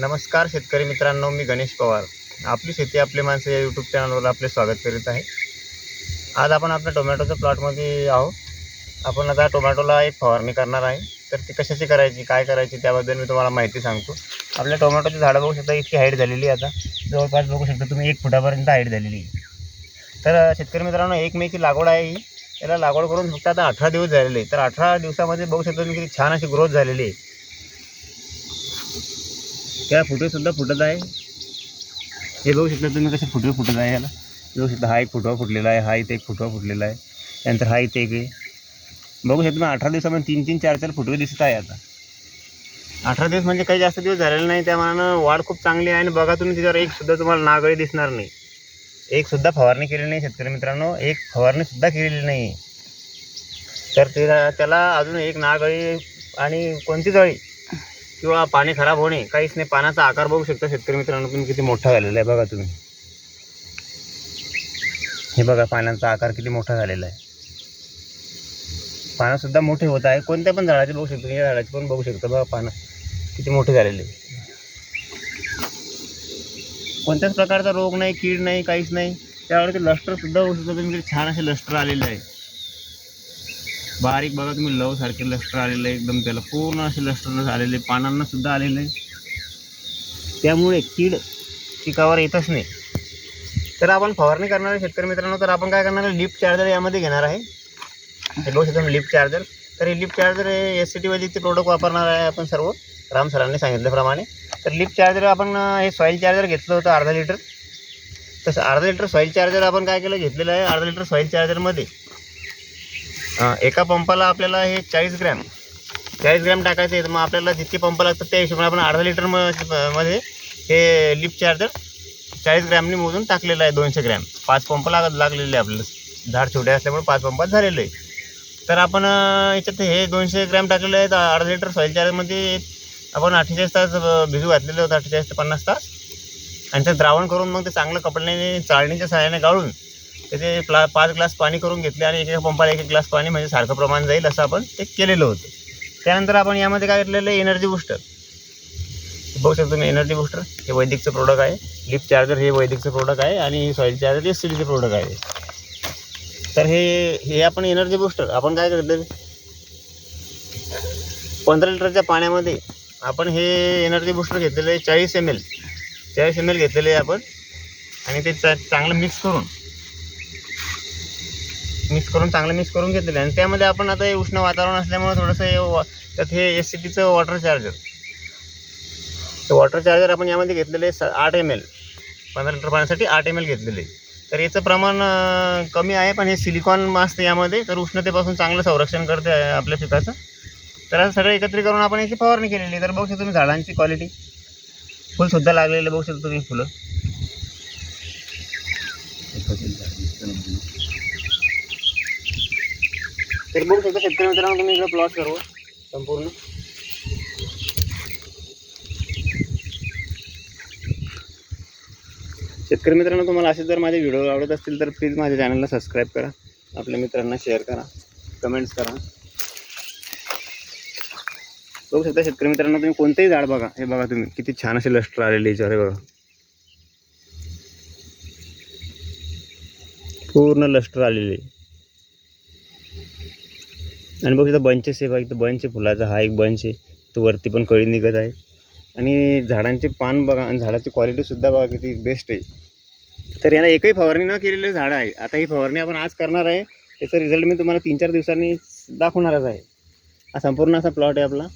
नमस्कार शेतकरी मित्रांनो मी गणेश पवार. आपली शेती आपले माणसं या यूट्यूब चॅनलवर आपले स्वागत करीत आहे. आज आपण आपल्या टोमॅटोच्या प्लॉटमध्ये आहोत. आपण आता टोमॅटोला एक फवारणी करणार आहे. तर ती कशाची करायची काय करायची त्याबद्दल मी तुम्हाला माहिती सांगतो. आपल्या टोमॅटोची झाडं बघू शकता इतकी हाईट झालेली आहे आता. जवळपास बघू शकता तुम्ही एक फुटापर्यंत हाईट झालेली आहे. तर शेतकरी मित्रांनो एक मेची लागवड आहे ही. याला लागवड करून फक्त आता अठरा दिवस झालेले आहे तर अठरा दिवसामध्ये बघू शकता तुम्ही किती छान अशी ग्रोथ झालेली आहे. त्या फुटवेसुद्धा फुटत आहे. हे बघू शकता तुम्ही कसे फुटवे फुटत आहे याला. बघू शकता हा एक फुटवा फुटलेला आहे हा इथे एक फुटवा फुटलेला आहे. त्यानंतर हा इथे एक आहे. बघू शकता मग अठरा दिवसामध्ये तीन तीन चार चार फुटवे दिसत आहे आता. अठरा दिवस म्हणजे काही जास्त दिवस झालेले नाही त्या वाढ खूप चांगली आहे आणि बघा तुम्ही त्याच्यावर एकसुद्धा तुम्हाला नागळी दिसणार नाही. एकसुद्धा फवारणी केलेली नाही शेतकरी मित्रांनो. एक फवारणीसुद्धा केलेली नाही. तर ते त्याला अजून एक नागळी आणि कोणती जळी? किंवा पाणी खराब होणे काहीच नाही. पाण्याचा आकार बघू शकता शेतकरी मित्रांनो तुम्ही किती मोठा झालेला आहे बघा तुम्ही. हे बघा पाण्याचा आकार किती मोठा झालेला आहे. पानंसुद्धा मोठे होत आहे. कोणत्या पण झाडाचे बघू शकतो या झाडाचे पण बघू शकतो बघा पानं किती मोठे झालेले आहे. कोणत्याच प्रकारचा रोग नाही कीड नाही काहीच नाही. त्यावरती ते लष्टरसुद्धा होऊ शकतो. तुम्ही किती छान असे लष्टर आलेले आहे. बारीक बघा तुम्ही लव सारखे लष्टर आलेले आहे एकदम त्याला. पूर्ण असे लष्टर आलेले पानांना सुद्धा आलेले आहे त्यामुळे कीड पिकावर येतच नाही. तर आपण फवारणी करणारे शेतकरी मित्रांनो तर आपण काय करणार आहे? लिफ्ट चार्जर यामध्ये घेणार आहे. हे बघू शकतो लिफ्ट चार्जर. तर हे लिफ्ट चार्जर हे एस सी टी वैदिकचे प्रोडक्ट वापरणार आहे आपण सर्व. राम सरांनी सांगितल्याप्रमाणे. तर लिफ्ट चार्जर आपण हे सॉईल चार्जर घेतलं होतं अर्धा लिटर. तसं अर्धा लिटर सॉईल चार्जर आपण काय केलं घेतलेलं आहे. अर्धा लिटर सॉईल चार्जरमध्ये एका पंपाला आपल्याला हे चाळीस ग्रॅम. चाळीस ग्रॅम टाकायचे आहे तर मग आपल्याला जितके पंप लागतात त्या हिशोबाने आपण अर्धा लिटर म- मध्ये हे लिप चार्जर चाळीस ग्रॅमने मोजून टाकलेलं आहे दोनशे ग्रॅम. पाच पंप लागत लागलेले आहे आपल्याला. झाड छोटे असल्यामुळे पाच पंपात झालेलं आहे तर आपण याच्यात हे दोनशे ग्रॅम टाकलेले आहेत अर्धा लिटर सॉईल चार्जरमध्ये आपण अठ्ठेचाळीस तास भिजू घातलेलं होतं अठ्ठेचाळीस ते पन्नास तास. आणि ते द्रावण करून मग ते चांगलं कपड्याने चाळणीच्या सहाय्याने गाळून त्याचे प्ला पाच ग्लास पाणी करून घेतले आणि एक एक पंपाला एक एक ग्लास पाणी म्हणजे सारखं प्रमाण जाईल असं आपण ते केलेलं होतं. त्यानंतर आपण यामध्ये काय घेतलेलं आहे? एनर्जी बुस्टर बघू शकतो तुम्ही एनर्जी बुस्टर हे वैदिकचं प्रोडक्ट आहे. लिप चार्जर हे वैदिकचं प्रोडक्ट आहे आणि सॉईल चार्जर हे सीडीचे प्रोडक्ट आहे. तर हे हे आपण एनर्जी बुस्टर आपण काय करतो पंधरा लिटरच्या पाण्यामध्ये आपण हे एनर्जी बुस्टर घेतलेलं आहे चाळीस एम एल चाळीस एम एल घेतलेले आहे आपण. आणि ते चा चांगलं मिक्स करून मिक्स करून चांगलं मिक्स करून घेतलेलं आहे. आणि त्यामध्ये आपण आता हे उष्ण वातावरण असल्यामुळे थोडंसं हे त्यात हे एस सी टीचं वॉटर चार्जर तर वॉटर चार्जर आपण यामध्ये घेतलेले आहे स आठ एम एल पंधरा लिटर पाण्यासाठी आठ एम एल घेतलेले आहे. तर याचं प्रमाण कमी आहे पण हे सिलिकॉन असतं यामध्ये तर उष्णतेपासून चांगलं संरक्षण करते आपल्या पिकाचं. तर असं सगळं एकत्रित करून आपण याची फवारणी केलेली तर बघू शकता तुम्ही झाडांची क्वालिटी फुलसुद्धा लागलेलं बघू शकता तुम्ही फुलं. तर बघू शकता शेतकरी मित्रांनो तुम्ही इकडे प्लॉट सर्व हो, संपूर्ण. शेतकरी मित्रांनो तुम्हाला असे जर माझे व्हिडिओ आवडत असतील तर प्लीज माझ्या चॅनलला सबस्क्राईब करा. आपल्या मित्रांना शेअर करा. कमेंट्स करा. बघू शकता शेतकरी मित्रांनो तुम्ही कोणतेही झाड बघा. हे बघा तुम्ही किती छान असे लष्टर आलेले याच्यावर हे बघा. पूर्ण लष्टर आलेले आणि बघ तिथं बंचेस आहे बघ इथं बंच आहे फुलाचा. हा एक बंच आहे. तो वरती पण कळी निघत आहे. आणि झाडांचे पान बघा आणि झाडाची क्वालिटीसुद्धा बघा किती बेस्ट आहे. तर याला एकही फवारणी न केलेलं झाड आहे. आता ही फवारणी आपण आज करणार आहे. त्याचा रिझल्ट मी तुम्हाला तीन चार दिवसांनी दाखवणारच आहे. हा संपूर्ण असा प्लॉट आहे आपला.